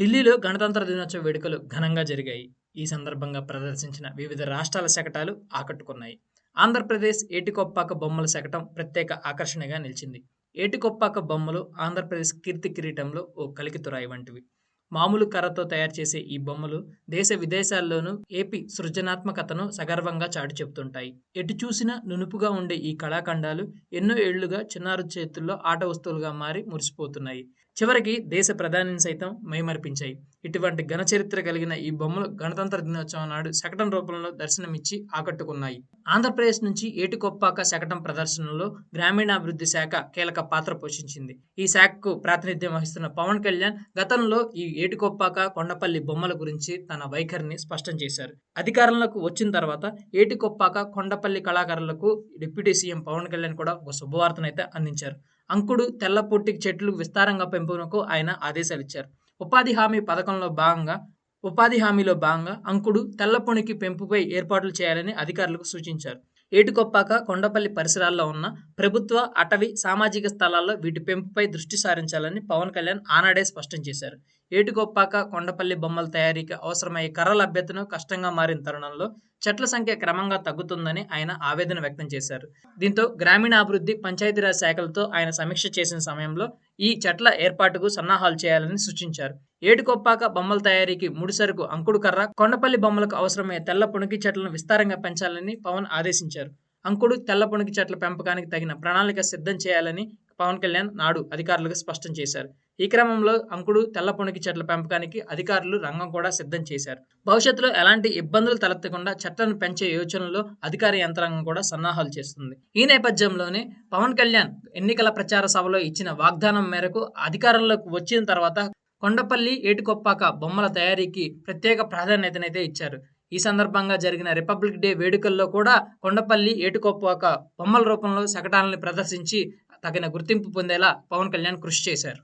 ఢిల్లీలో గణతంత్ర దినోత్సవ వేడుకలు ఘనంగా జరిగాయి. ఈ సందర్భంగా ప్రదర్శించిన వివిధ రాష్ట్రాల శకటాలు ఆకట్టుకున్నాయి. ఆంధ్రప్రదేశ్ ఏటికొప్పాక బొమ్మల శకటం ప్రత్యేక ఆకర్షణగా నిలిచింది. ఏటికొప్పాక బొమ్మలు ఆంధ్రప్రదేశ్ కీర్తి కిరీటంలో ఓ కలికితురాయి వంటివి. మామూలు కర్రతో తయారు చేసే ఈ బొమ్మలు దేశ విదేశాల్లోనూ ఏపీ సృజనాత్మకతను సగర్వంగా చాటి చెబుతుంటాయి. ఎటు చూసినా నునుపుగా ఉండే ఈ కళాఖండాలు ఎన్నో ఏళ్ళుగా చిన్నారు చేతుల్లో ఆట వస్తువులుగా మారి మురిసిపోతున్నాయి. చివరికి దేశ ప్రధానిని సైతం మైమర్పించాయి. ఇటువంటి ఘన చరిత్ర కలిగిన ఈ బొమ్మలు గణతంత్ర దినోత్సవం నాడు శకటం రూపంలో దర్శనమిచ్చి ఆకట్టుకున్నాయి. ఆంధ్రప్రదేశ్ నుంచి ఏటికొప్పాక శకటం ప్రదర్శనలో గ్రామీణాభివృద్ధి శాఖ కీలక పాత్ర పోషించింది. ఈ శాఖకు ప్రాతినిధ్యం వహిస్తున్న పవన్ కళ్యాణ్ గతంలో ఈ ఏటికొప్పాక కొండపల్లి బొమ్మల గురించి తన వైఖరిని స్పష్టం చేశారు. అధికారంలోకి వచ్చిన తర్వాత ఏటికొప్పాక కొండపల్లి కళాకారులకు డిప్యూటీ సీఎం పవన్ కళ్యాణ్ కూడా ఒక శుభవార్తనైతే అందించారు. అంకుడు తెల్ల తెల్లపొట్టి చెట్లు విస్తారంగా పెంపునకు ఆయన ఆదేశాలు ఇచ్చారు ఉపాధి హామీ పథకంలో భాగంగా ఉపాధి హామీలో భాగంగా అంకుడు తెల్లపొనికి పెంపుపై ఏర్పాట్లు చేయాలని అధికారులకు సూచించారు. ఏటుకొప్పాక కొండపల్లి పరిసరాల్లో ఉన్న ప్రభుత్వ అటవీ సామాజిక స్థలాల్లో వీటి పెంపుపై దృష్టి సారించాలని పవన్ కళ్యాణ్ ఆనాడే స్పష్టం చేశారు. ఏటుకొప్పాక కొండపల్లి బొమ్మల తయారీకి అవసరమయ్యే కర్ర లభ్యతను కష్టంగా మారిన తరుణంలో చెట్ల సంఖ్య క్రమంగా తగ్గుతుందని ఆయన ఆవేదన వ్యక్తం చేశారు. దీంతో గ్రామీణాభివృద్ధి పంచాయతీరాజ్ శాఖలతో ఆయన సమీక్ష చేసిన సమయంలో ఈ చెట్ల ఏర్పాటుకు సన్నాహాలు చేయాలని సూచించారు. ఏటుకొప్పాక బొమ్మల తయారీకి ముడిసరుకు అంకుడు కర్ర కొండపల్లి బొమ్మలకు అవసరమయ్యే తెల్ల పుణకి చెట్లను విస్తారంగా పెంచాలని పవన్ ఆదేశించారు. అంకుడు తెల్ల పుణకి చెట్ల పెంపకానికి తగిన ప్రణాళిక సిద్ధం చేయాలని పవన్ కళ్యాణ్ నాడు అధికారులకు స్పష్టం చేశారు. ఈ క్రమంలో అంకుడు తెల్ల పుణికి చెట్ల పెంపకానికి అధికారులు రంగం కూడా సిద్ధం చేశారు. భవిష్యత్తులో ఎలాంటి ఇబ్బందులు తలెత్తకుండా చెట్లను పెంచే యోచనలో అధికార యంత్రాంగం కూడా సన్నాహాలు చేస్తుంది. ఈ నేపథ్యంలోనే పవన్ కళ్యాణ్ ఎన్నికల ప్రచార సభలో ఇచ్చిన వాగ్దానం మేరకు అధికారంలోకి వచ్చిన తర్వాత కొండపల్లి ఏటుకొప్పాక బొమ్మల తయారీకి ప్రత్యేక ప్రాధాన్యతనైతే ఇచ్చారు. ఈ సందర్భంగా జరిగిన రిపబ్లిక్ డే వేడుకల్లో కూడా కొండపల్లి ఏటుకొప్పాక బొమ్మల రూపంలో శకటాలను ప్రదర్శించి తగిన గుర్తింపు పొందేలా పవన్ కళ్యాణ్ కృషి చేశారు.